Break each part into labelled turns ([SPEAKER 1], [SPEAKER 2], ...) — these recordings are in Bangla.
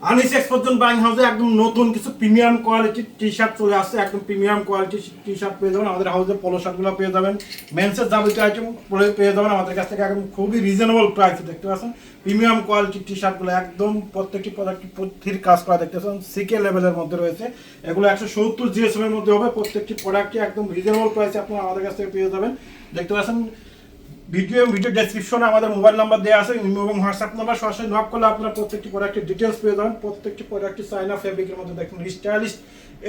[SPEAKER 1] আনিসেক্স পর্যন্ত বাইং হাউসে একদম নতুন কিছু প্রিমিয়াম কোয়ালিটির টি শার্ট চলে আসছে, একদম প্রিমিয়াম কোয়ালিটির টি শার্ট পেয়ে যাবেন। আমাদের হাউসে পলো শার্টগুলো পেয়ে যাবেন। মেন্সের যাবতীয় আইটেম পেয়ে যাবেন। আমাদের কাছ থেকে একদম খুবই রিজনেবল প্রাইসে দেখতে পাচ্ছেন। প্রিমিয়াম কোয়ালিটির টি শার্টগুলো একদম প্রত্যেকটি প্রোডাক্ট পদ্ধতির কাজ করা দেখতে পাচ্ছেন। সিকে লেভেলের মধ্যে রয়েছে। এগুলো একশো সত্তর জিএসএম এর মধ্যে হবে। প্রত্যেকটি প্রোডাক্টই একদম রিজনেবল প্রাইসে আপনারা আমাদের কাছ থেকে পেয়ে যাবেন। দেখতে পাচ্ছেন ভিডিও এবং ভিডিও ডেসক্রিপশনে আমাদের মোবাইল নাম্বার দেওয়া আছে এবং হোয়াটসঅ্যাপ নাম্বার সরাসরি নক করলে আপনার প্রত্যেকটি প্রোডাক্টের ডিটেলস পেয়ে যাবেন। প্রত্যেকটি প্রোডাক্টের চাইনা ফেব্রিকের মধ্যে দেখুন স্টাইলিশ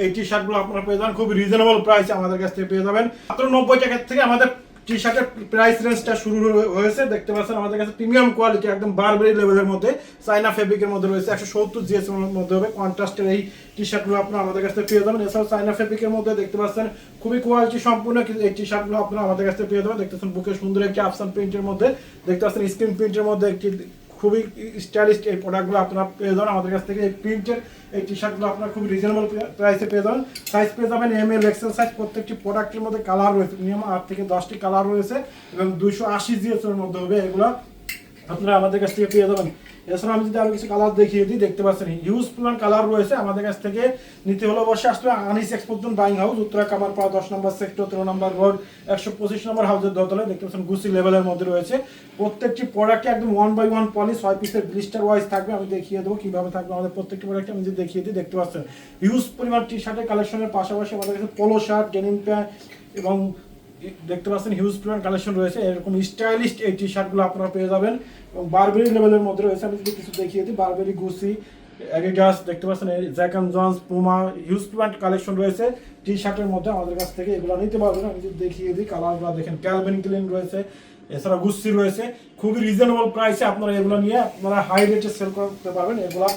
[SPEAKER 1] এই টি শার্টগুলো আপনারা পেয়ে যাবেন। খুব রিজনেবল প্রাইসে আমাদের কাছ থেকে পেয়ে যাবেন। মাত্র নব্বই টাকার থেকে আমাদের টি শার্টের প্রাইস রেঞ্জটা শুরু হয়ে- হয়েছে, দেখতে পাচ্ছেন আমাদের কাছে প্রিমিয়াম কোয়ালিটি একদম বারবেরি লেভেলের মধ্যে চাইনা ফেব্রিকের মধ্যে রয়েছে, একশো সত্তর জিএসএম এর মধ্যে হবে কন্ট্রাস্টের এই টি শার্টগুলো আপনারা আমাদের কাছ পেয়ে যাবেন। এছাড়াও চাইনা ফেব্রিকের মধ্যে দেখতে পাচ্ছেন, খুবই কোয়ালিটি সম্পূর্ণ এই টি শার্টগুলো আপনারা আমাদের কাছ পেয়ে যাবেন। দেখতে পাচ্ছেন বুকে সুন্দর একটি আফসান প্রিন্টের মধ্যে, দেখতে পাচ্ছেন স্ক্রিন প্রিন্টের মধ্যে একটি খুবই স্টাইলিশ এই প্রোডাক্টগুলো আপনারা পেয়ে যান আমাদের কাছ থেকে এই প্রিন্টের এই টি শার্টগুলো আপনারা খুব রিজনেবল প্রাইসে পেয়ে যান সাইজ পেয়ে যাবেন এম এল এক্সেল সাইজ প্রত্যেকটি প্রোডাক্টের মধ্যে কালার রয়েছে। মিনিমাম আট থেকে দশটি কালার রয়েছে এবং দুইশো আশি জিএসের মধ্যে হবে এগুলো। আপনারা আমাদের কাছ থেকে পেয়ে যাবেন। এছাড়া আমি যদি আরও কিছু কালার দেখিয়ে দিই, দেখতে পাচ্ছেন হিউজ প্লান কালার রয়েছে আমাদের কাছ থেকে। নিতে হলে অবশ্যই আসলে Anis export buying house Uttara Kamarpara, দশ নম্বর সেক্টর তেরো নম্বর রোড একশো পঁচিশ নম্বর হাউসের দোতলায়। দেখতে পাচ্ছেন গুসি লেভেলের মধ্যে রয়েছে। প্রত্যেকটি প্রোডাক্টে একদম ওয়ান বাই ওয়ান পলি ছয় পিসের ব্লিস্টার ওয়াইজ থাকবে। আমি দেখিয়ে দেবো কীভাবে থাকবে আমাদের প্রত্যেকটি প্রোডাক্টে আমি যদি দেখিয়ে দিই, দেখতে পাচ্ছেন হিউজ পরিমাণ টি শার্টের কালেকশনের পাশাপাশি আমাদের কাছে পোলো শার্ট ডেনিম প্যান্ট এবং দেখতে পাচ্ছেন হিউজ পরিমাণ কালেকশন রয়েছে। এরকম স্টাইলিশ এই টি শার্টগুলো আপনারা পেয়ে যাবেন। এবং বারবেরি লেভেলের মধ্যে রয়েছে। আমি যদি কিছু দেখিয়ে দিই বারবেরি গুসি অ্যাডিডাস দেখতে পাচ্ছেন Jack and Jones Puma huge পরিমাণ কালেকশন রয়েছে। টি শার্টের মধ্যে আমাদের কাছ থেকে এগুলো নিতে পারবেন। আমি যদি দেখিয়ে দিই কালারগুলো দেখেন ক্যালভিন ক্লিন রয়েছে এছাড়া গুসি রয়েছে। খুবই রিজনেবল প্রাইসে আপনারা এগুলো নিয়ে আপনারা হাই রেটে সেল করতে পারবেন। এগুলা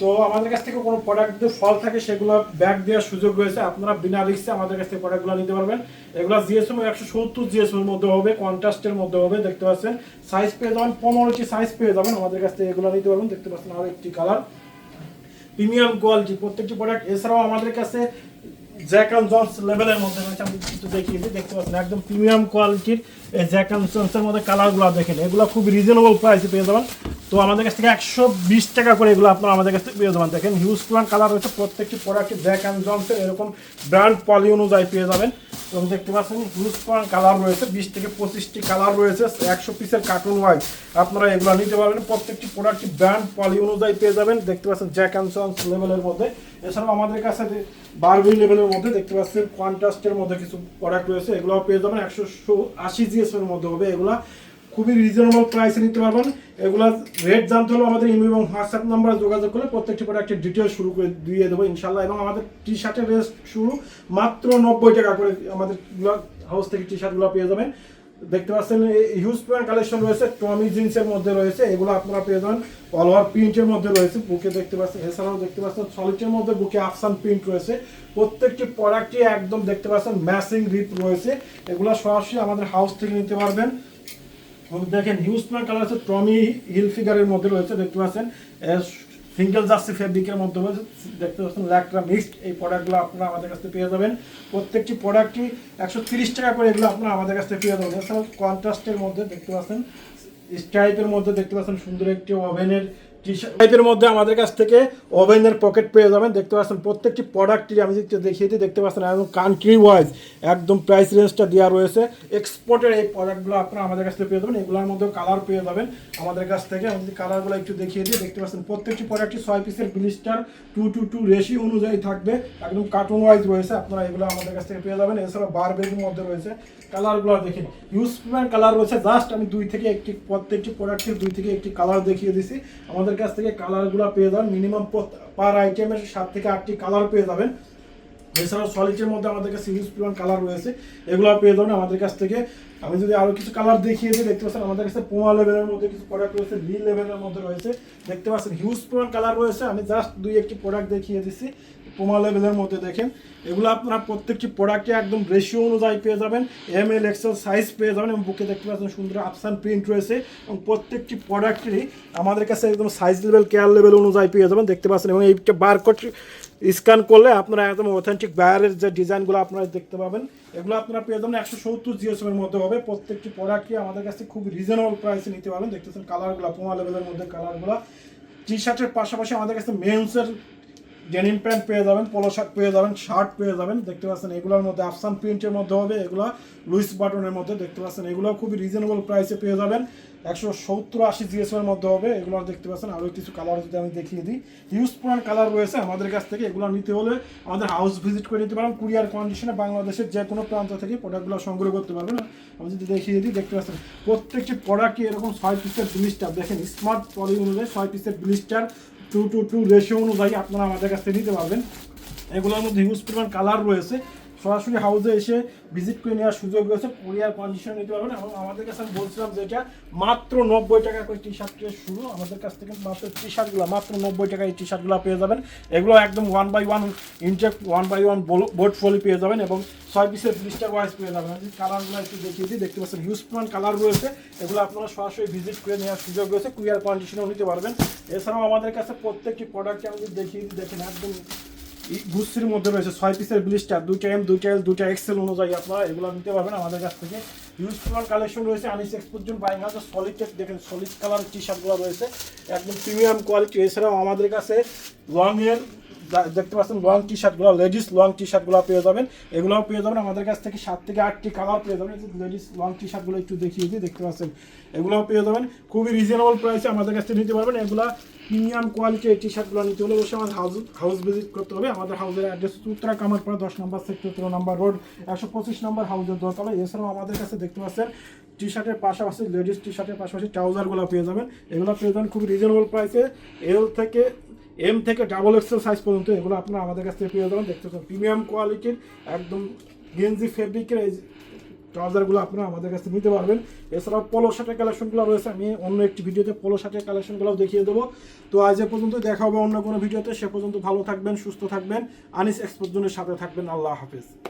[SPEAKER 1] তো আমাদের কাছ থেকে কোনো প্রোডাক্ট যদি ফল থাকে, সেগুলো ব্যাক দেওয়ার সুযোগ রয়েছে। আপনারা বিনা রিক্সে আমাদের কাছ থেকে প্রোডাক্টগুলো নিতে পারবেন। এগুলো জিএসএম একশো সত্তর জিএসএম এর মধ্যে হবে কন্ট্রাস্টের মধ্যে হবে, দেখতে পাচ্ছেন। সাইজ পেয়ে যাবেন পনেরোটি সাইজ পেয়ে যাবেন। আমাদের কাছ থেকে এগুলো নিতে পারবেন, দেখতে পাচ্ছেন আরও একটি কালার প্রিমিয়াম কোয়ালিটি প্রত্যেকটি প্রোডাক্ট এছাড়াও আমাদের কাছে জ্যাক অ্যান্ড জন্স লেভেলের মধ্যে রয়েছে, আমি কিছু দেখিয়ে দিই। দেখতে পাচ্ছেন, একদম প্রিমিয়াম কোয়ালিটির জ্যাক অ্যান্ড জন্সের মধ্যে কালারগুলো দেখেন। এগুলো খুব রিজনেবল প্রাইসে পেয়ে যাবেন। তো আমাদের কাছ থেকে একশো বিশ টাকা করে এগুলো আপনারা আমাদের কাছ থেকে পেয়ে যাবেন। দেখেন হিউজ প্লান কালার রয়েছে, প্রত্যেকটি প্রোডাক্টে জ্যাক অ্যান্ড জন্সের এরকম ব্র্যান্ড পলি অনুযায়ী পেয়ে যাবেন। এবং দেখতে পাচ্ছেন হিউজ প্লান কালার রয়েছে, বিশ থেকে পঁচিশটি কালার রয়েছে, একশো পিসের কার্টুন ওয়াইজ আপনারা এগুলো নিতে পারবেন, প্রত্যেকটি প্রোডাক্টটি ব্র্যান্ড পলি অনুযায়ী পেয়ে যাবেন। দেখতে পাচ্ছেন জ্যাক অ্যান্ড জন্স লেভেলের মধ্যে। এছাড়াও আমাদের কাছে বারবি লেভেলের মধ্যে দেখতে পাচ্ছেন কন্ট্রাস্টের মধ্যে কিছু প্রোডাক্ট রয়েছে এগুলো পেয়ে যাবেন। একশো আশি জিএসের মধ্যে হবে এগুলা। খুবই রিজনেবল প্রাইসে নিতে পারবেন। এগুলা রেট জানতে হলে আমাদের ইমেল এবং হোয়াটসঅ্যাপ নাম্বারে যোগাযোগ করে প্রত্যেকটি প্রোডাক্টের ডিটেলস শুরু করে দিয়ে দেবো ইনশাল্লাহ এবং আমাদের টি শার্টের রেট শুরু মাত্র নব্বই টাকা করে আমাদের হাউস থেকে টি শার্টগুলো পেয়ে যাবেন। দেখতে পাচ্ছেন হিউজ পরিমাণ কালেকশন রয়েছে টমি জিন্সের মধ্যে রয়েছে, এগুলো আপনারা পেয়ে যাবেন। অল ওভার প্রিন্টের মধ্যে রয়েছে, বুকে দেখতে পাচ্ছেন, এছাড়াও দেখতে পাচ্ছেন সলিটের মধ্যে বুকে আফসান প্রিন্ট রয়েছে। প্রত্যেকটি প্রোডাক্টই একদম দেখতে পাচ্ছেন ম্যাসিং রিপ রয়েছে। এগুলো সরাসরি আমাদের হাউস থেকে নিতে পারবেন। দেখেন হিউজ পরিমাণ কালার আছে টমি হিল ফিগারের মধ্যে রয়েছে, দেখতে পাচ্ছেন। সিঙ্গেল জার্সি ফেব্রিকের মধ্যে রয়েছে, দেখতে পাচ্ছেন ল্যাকটা মিক্সড এই প্রোডাক্টগুলো আপনারা আমাদের কাছে পেয়ে যাবেন। প্রত্যেকটি প্রোডাক্টই একশো তিরিশ টাকা করে এগুলো আপনারা আমাদের কাছ পেয়ে যাবেন। এছাড়াও কন্ট্রাস্টের মধ্যে দেখতে পাচ্ছেন স্ট্রাইপের মধ্যে দেখতে পাচ্ছেন, সুন্দর একটি ওভেনের টি টাইপের মধ্যে আমাদের কাছ থেকে ওভেনের পকেট পেয়ে যাবেন। দেখতে পাচ্ছেন প্রত্যেকটি প্রোডাক্টটি আমি দেখিয়ে দিই দেখতে পাচ্ছেন একদম কান্ট্রি ওয়াইজ একদম প্রাইস রেঞ্জটা দেওয়া রয়েছে। এক্সপোর্টের এই প্রোডাক্টগুলো আপনারা আমাদের কাছ থেকে পেয়ে যাবেন। এগুলোর মধ্যে কালার পেয়ে যাবেন আমাদের কাছ থেকে। আমি কালারগুলো একটু দেখিয়ে দিই, দেখতে পাচ্ছেন প্রত্যেকটি প্রোডাক্টটি ছয় পিসের blister two two two ratio অনুযায়ী থাকবে। একদম কার্টুন ওয়াইজ রয়েছে, আপনারা এগুলো আমাদের কাছ থেকে পেয়ে যাবেন। এছাড়া বারবেরির মধ্যে রয়েছে। কালারগুলো দেখেন ইউজ কালার রয়েছে। জাস্ট আমি দুই থেকে একটি, প্রত্যেকটি প্রোডাক্টের দুই থেকে একটি কালার দেখিয়ে দিছি। আমাদের কাছ থেকে কালারগুলো পেয়ে যাবেন। মিনিমাম পার আইটেমের সাত থেকে আটটি কালার পেয়ে যাবেন। এছাড়াও সলিডের মধ্যে আমাদের কাছে ইউজ পরিমাণ কালার রয়েছে। এগুলো পেয়ে যাবেন আমাদের কাছ থেকে। আমি যদি আরও কিছু কালার দেখিয়ে দিই, দেখতে পাচ্ছেন আমাদের কাছে পোমা লেভেলের মধ্যে কিছু প্রোডাক্ট রয়েছে লি লেভেলের মধ্যে রয়েছে। দেখতে পাচ্ছেন হিউজ পরিমাণ কালার রয়েছে। আমি জাস্ট দুই একটি প্রোডাক্ট দেখিয়ে দিচ্ছি। পোমা লেভেলের মধ্যে দেখেন। এগুলো আপনারা প্রত্যেকটি প্রোডাক্টে একদম রেশিও অনুযায়ী পেয়ে যাবেন। এম এল এক্সেল সাইজ পেয়ে যাবেন এবং বুকে দেখতে পাচ্ছেন সুন্দর আপসান প্রিন্ট রয়েছে এবং প্রত্যেকটি প্রোডাক্টেরই আমাদের কাছে একদম সাইজ লেভেল কেয়ার লেভেল অনুযায়ী পেয়ে যাবেন। দেখতে পাচ্ছেন এবং এইটা বারকোড স্ক্যান করলে আপনারা একদম অথেন্টিক বায়ারের যে ডিজাইনগুলো আপনারা দেখতে পাবেন। এগুলো আপনারা পেয়ে যাবেন একশো সত্তর জিএসএম এর মধ্যে হবে। প্রত্যেকটি প্রোডাক্টই আমাদের কাছে খুব রিজনেবল প্রাইসে নিতে পারবেন। দেখতেছেন কালারগুলো পোমা লেভেলের মধ্যে কালারগুলো টি শার্টের পাশাপাশি আমাদের কাছে মেন্সের ডেনিম প্যান্ট পেয়ে যাবেন পলো শার্ট পেয়ে যাবেন শার্ট পেয়ে যাবেন। দেখতে পাচ্ছেন, এগুলোর মধ্যে আফসান প্রিন্টের মধ্যে হবে, এগুলো লুইস বাটনের মধ্যে দেখতে পাচ্ছেন। এগুলো খুবই রিজনেবল প্রাইসে পেয়ে যাবেন। একশো সত্তর আশি জিএসএম মধ্যে হবে এগুলো দেখতে পাচ্ছেন। আরও কিছু কালার যদি আমি দেখিয়ে দিই হিউজ পরিমাণ কালার রয়েছে আমাদের কাছ থেকে। এগুলো নিতে হলে আমাদের হাউস ভিজিট করে নিতে পারেন। কুরিয়ার কন্ডিশনে বাংলাদেশের যে কোনো প্রান্ত থেকে প্রোডাক্টগুলো সংগ্রহ করতে পারবেন। আমি যদি দেখিয়ে দিই, দেখতে পাচ্ছেন, প্রত্যেকটি প্রোডাক্টই এরকম ছয় পিসের ব্লিস্টার দেখেন স্মার্ট পলি অনুযায়ী ছয় পিসের blister two two two ratio অনুযায়ী আপনারা আমাদের কাছে নিতে পারবেন। এগুলোর মধ্যে হিউজ পরিমাণ কালার রয়েছে। সরাসরি হাউসে এসে ভিজিট করে নেওয়ার সুযোগ রয়েছে। কোরিয়ার কন্ডিশন নিতে পারবেন এবং আমাদের কাছে আমি বলছিলাম যে এটা মাত্র নব্বই টাকা করে টি শার্ট শুরু। আমাদের কাছ থেকে মাত্র টি শার্টগুলো মাত্র নব্বই টাকায় টি শার্টগুলো পেয়ে যাবেন। এগুলো একদম one by one intact one by one board ফলি পেয়ে যাবেন এবং ছয় পিসের ব্লিস্টার ওয়াইজ পেয়ে যাবেন। আমি কালারগুলো একটু দেখিয়ে দিই, দেখতে পাচ্ছেন হিউজ পরিমাণ কালার রয়েছে। এগুলো আপনারা সরাসরি ভিজিট করে নেওয়ার সুযোগ রয়েছে। কুরিয়ার কন্ডিশনেও নিতে পারবেন। এছাড়াও আমাদের কাছে প্রত্যেকটি প্রোডাক্টে আমি দেখিয়ে দিই, দেখেন একদম গুচ্ছির মধ্যে রয়েছে ছয় পিসের ব্লিস্টার দুইটা এম দুইটা এল দুইটা এক্সেল অনুযায়ী আপনারা এগুলো নিতে পারবেন আমাদের কাছ থেকে। ইউজফুল কালেকশন রয়েছে আনিস জন্য বাইং হাজার সলিড দেখেন সলিড কালার টি শার্টগুলো রয়েছে। একদম প্রিমিয়াম কোয়ালিটি এছাড়াও আমাদের কাছে লং এর দেখতে পাচ্ছেন লং টি শার্টগুলো লেডিস লং টি শার্টগুলো পেয়ে যাবেন। এগুলোও পেয়ে যাবেন আমাদের কাছ থেকে সাত থেকে আটটি কালার পেয়ে যাবেন। লেডিস লং টি শার্টগুলো একটু দেখিয়ে দিই, দেখতে পাচ্ছেন। এগুলোও পেয়ে যাবেন। খুবই রিজনেবল প্রাইসে আমাদের কাছ থেকে নিতে পারবেন। এগুলো প্রিমিয়াম কোয়ালিটির টি শার্টগুলো নিতে হলে অবশ্যই আমাদের হাউস হাউস ভিজিট করতে হবে। আমাদের হাউসের অ্যাড্রেস উত্তরা কামারপাড়া দশ নম্বর সেক্টর তেরো নম্বর রোড একশো পঁচিশ নম্বর হাউসের দোতলা এছাড়াও আমাদের কাছে দেখতে পাচ্ছেন টি শার্টের পাশাপাশি লেডিস টি শার্টের পাশাপাশি ট্রাউজারগুলো পেয়ে যাবেন। এগুলো পেয়ে যাবেন খুব রিজনেবল প্রাইসে এল থেকে এম থেকে ডাবল এক্সেল সাইজ পর্যন্ত। এগুলো আপনারা আমাদের কাছ থেকে পেয়ে যাবেন। দেখতে পাচ্ছেন প্রিমিয়াম কোয়ালিটির একদম গেঞ্জি ফেব্রিকের ট্রাউজারগুলো আপনারা আমাদের কাছে নিতে পারবেন। এছাড়াও পলো শার্টের কালেকশনগুলো রয়েছে। আমি অন্য একটি ভিডিওতে পলো শার্টের কালেকশনগুলো দেখিয়ে দেবো। তো আজ এ পর্যন্ত দেখা হবে অন্য কোনো ভিডিওতে। সে পর্যন্ত ভালো থাকবেন, সুস্থ থাকবেন। আনিস এক্সপোর্ট জন্য সাথে থাকবেন। আল্লাহ হাফেজ।